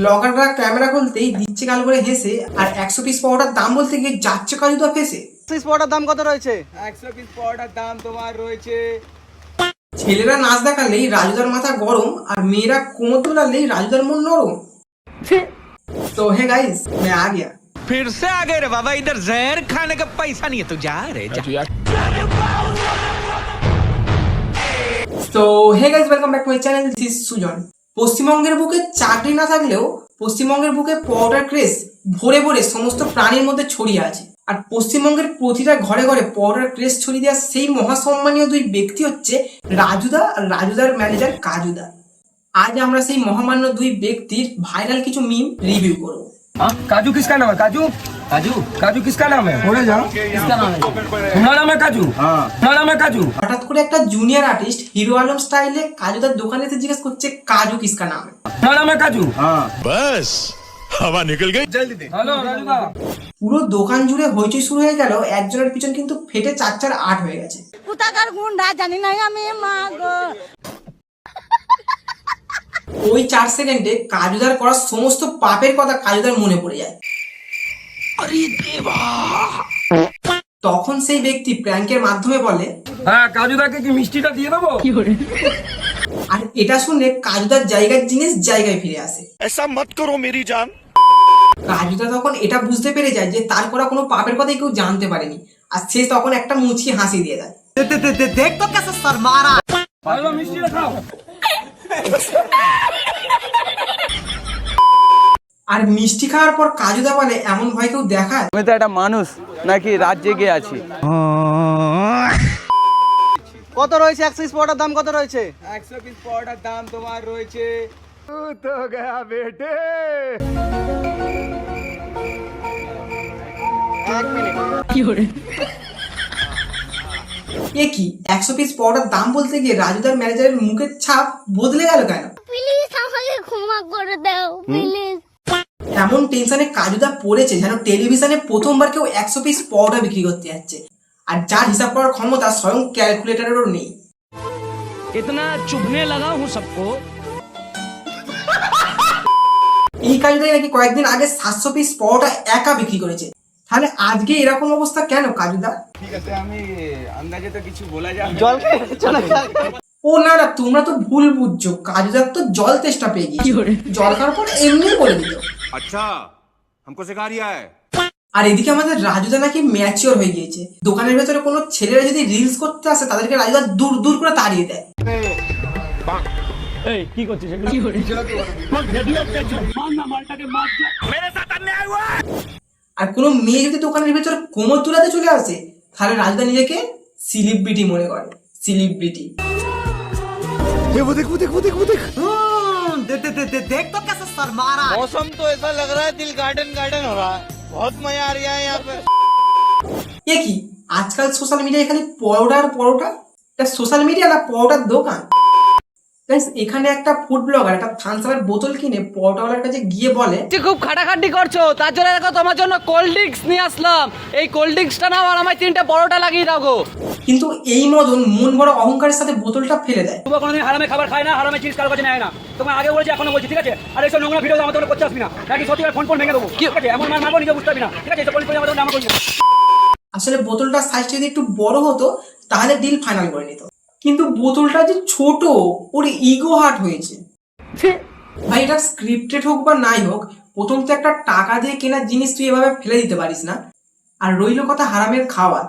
ব্লগাররা camera খুলতেই দিচ্ছে গাল করে হেসে আর একশো পিস পাওয়াটার দাম বলতে গিয়ে যাচ্ছে কাজুদা ফেসে পিস পাওয়াটার দাম কত রয়েছে একশো পিস পাওয়াটার দাম তোমার রয়েছে ছেলেরা নাচ দেখালেই রাজুদার মাথা গরম আর মেয়েরা কোমর তোলালেই রাজুদার মন নরম তো হে গাইস मैं आ गया फिर से आ गए रे बाबा इधर जहर खाने का पैसा नहीं है तू जा रे जा তো hey guys welcome back to my channel this is Sujan পশ্চিমবঙ্গের বুকে চাকরি না থাকলেও পশ্চিমবঙ্গের বুকে পাউডার ক্রেজ ভরে ভরে সমস্ত প্রাণীর মধ্যে ছড়িয়ে আছে আর পশ্চিমবঙ্গের প্রতিটা ঘরে ঘরে পাউডার ক্রেজ ছড়িয়ে দেওয়া সেই মহাসম্মানীয় দুই ব্যক্তি হচ্ছে রাজুদা আর রাজুদার ম্যানেজার কাজুদা আজ আমরা সেই মহামান্য দুই ব্যক্তির ভাইরাল কিছু মিম রিভিউ করব? काजू किसका नाम है काजू काजू काजू किसका नाम है बोले जाओ किसका नाम है तुम्हारा नाम है काजू हाँ तुम्हारा नाम है काजू হঠাৎ করে একটা জুনিয়র আর্টিস্ট হিরো আলম স্টাইলে কাজুদার দোকানে এসে জিজ্ঞেস করছে কাজু কিসকা নাম है तुम्हारा नाम है काजू बस हवा निकल गई हेलो राजू का পুরো দোকান জুড়ে হইচই শুরু হয়ে গেল একজনের পিছন কিন্তু ফেটে চার চার আট হয়ে গেছে কোথাকার গুন্ডা জানি না আমি মা গো ওই চার সেকেন্ডে কাজুদার করা সমস্ত পাপের কথা কাজুদার মনে পড়ে যায়। তখন সেই ব্যক্তি প্র্যাঙ্কের মাধ্যমে বলে হ্যাঁ কাজুদাকে কি মিষ্টিটা দিয়ে দেবো? কি করে? আর এটা শুনে কাজুদার জায়গার জিনিস জায়গায় ফিরে আসে। এসা মত করো মেরি জান কাজুদা তখন এটা বুঝতে পেরে যায় যে তার করা কোনো পাপের কথাই কেউ জানতে পারেনি। আর সে তখন একটা মুচি হাসি দিয়ে দেয়। দেখ তো কেসে শর্মারা মিষ্টিটা খাও। আর মিষ্টি খাওয়ার পর কাজুদা বলে এমন ভয় কেউ দেখায়? আমি তো একটা মানুষ নাকি রাত জেগে আছি। কত রয়েছে একশো পিস পাওয়াটার দাম কত রয়েছে? একশো পিস পাওয়াটার দাম তোমার রয়েছে। এ কি? একশো পিস পরোটার দাম বলতে গিয়ে রাজুদার ম্যানেজারের মুখের ছাপ বদলে গেল কেন? এমন টেনশনে কাজুদা পড়েছে যেন টেলিভিশনে প্রথমবার কেউ একশো পিস পরোটা বিক্রি করতে যাচ্ছে। আর যার হিসাব করার ক্ষমতা স্বয়ং ক্যালকুলেটরেরও নেই। ইতনা চুভনে লাগা হুঁ সবকো এই কাজটাই নাকি কয়েকদিন আগে সাতশো পিস পরোটা একা বিক্রি করেছে। তাহলে আজকে এরকম অবস্থা কেন কাজুদা ঠিক আছে আমি আন্দাজে তো কিছু বলা যাবে জল খেয়ে চলে যাক। ও না না তোমরা তো ভুল বুঝছো কাজুদার তো জল তেষ্টা পেয়ে গিয়েছে জল খাওয়ার পর এমনি বলে দিত अच्छा हमको सिखा रिया है আর এদিকে আমাদের রাজুদা নাকি ম্যাচিওর হয়ে গিয়েছে দোকানের ভেতরে কোনো ছেলেরা যদি রিলস করতে আসে তাদেরকে রাজুদা দূর দূর করে তাড়িয়ে দেয় আর কোনো মেয়ে যদি দোকানের ভেতরে কোমর তুলাতে চলে আসে তাহলে রাজুদা নিজেকে সিলিব্রিটি মনে করে সিলিব্রিটি देख तो कैसे शर्मा रहा मौसम तो ऐसा लग रहा है दिल गार्डन गार्डन हो रहा है बहुत मजा आ रहा है यहाँ पे এ কি আজকাল সোশ্যাল মিডিয়ায় খালি পরোটা আর পরোটা এটা সোশ্যাল মিডিয়া না পরোটার দোকান Guys, এখানে একটা ফুড ব্লগার একটা থামসাপের বোতল কিনে পরোটাওয়ালার কাছে গিয়ে বলে খুব খাটাখাটি করছ তার জন্য দেখো তোমার জন্য কোল্ড ড্রিঙ্কস নিয়ে আসলাম। এই কোল্ড ড্রিঙ্কসটা নাও আর আমায় তিনটে পরোটা লাগিয়ে দাও গো। কিন্তু এই মদন মন বড় অহংকারের সাথে বোতলটা ফেলে দেয়। তুমি কোনোদিন হারামে খাবার খায় না হারামে চিজ কারও কাছে নেয় না। তোমার আগে বলছি এখনও বলছি ঠিক আছে? আর এইসব নোংরা ভিডিও আমার তোমরা করতে আসবি না। নাকি সত্যি ফোন ফোন ভেঙে দেবো? ঠিক আছে? এমন মার মারবো নিজে বুঝতে পারবি না। ঠিক আছে? এইসব পরিস্থিতি আমাদের নাম করি আসলে বোতলটার সাইজ যদি একটু বড় হতো তাহলে ডিল ফাইনাল করে নিত। কিন্তু বোতলটা যে ছোট ওর ইগো হার্ট হয়েছে। ভাই এটা স্ক্রিপ্টেড হোক বা নাই হোক প্রথম তো একটা টাকা দিয়ে কেনার জিনিস তুই এভাবে ফেলে দিতে পারিস না। আর রইল কথা হারামের খাওয়া।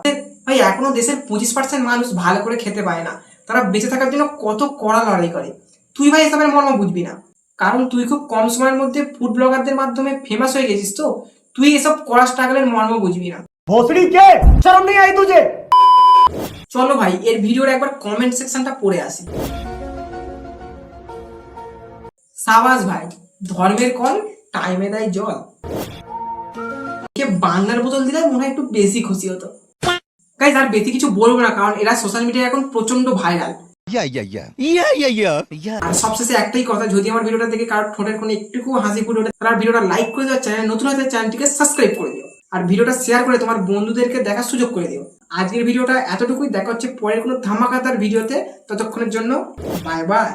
ভাই এখনও দেশের পঁচিশ পার্সেন্ট মানুষ ভালো করে খেতে পায় না। তারা বেঁচে থাকার জন্য কত কড়া লড়াই করে। তুই ভাই এসবের মর্ম বুঝবি না। কারণ তুই খুব কম সময়ের মধ্যে ফুড ব্লগারদের মাধ্যমে ফেমাস হয়ে গেছিস তো। তুই এসব কড়া স্ট্রাগলের মর্ম বুঝবি না। ভোসড়ি কে শরম নেই আই চলো ভাই এর ভিডিওর একবার কমেন্ট সেকশনটা পড়ে আসি। সাবাস ভাই ধর্মের কল টাইমে দেয় জল। কে বাংলার বোতল দিলে মনে হয় একটু বেশি খুশি হতো। গাইজ আর বেশি কিছু বলব না কারণ এরা সোশ্যাল মিডিয়ায় এখন প্রচণ্ড ভাইরাল আর সবশেষে একটাই কথা যদি আমার ভিডিওটা দেখে কারোর ঠোঁটের কোনো একটুকু হাসি ফুটে ওঠে তারা ভিডিওটা লাইক করে দেওয়ার চ্যানেল নতুন হতে চ্যানেলটিকে সাবস্ক্রাইব করে দিও। আর ভিডিওটা শেয়ার করে তোমার বন্ধুদেরকে দেখার সুযোগ করে দিও। আজকের ভিডিওটা এতটুকুই। দেখা হচ্ছে পরের কোনো ধামাকাতার ভিডিওতে। ততক্ষণের জন্য বাই বাই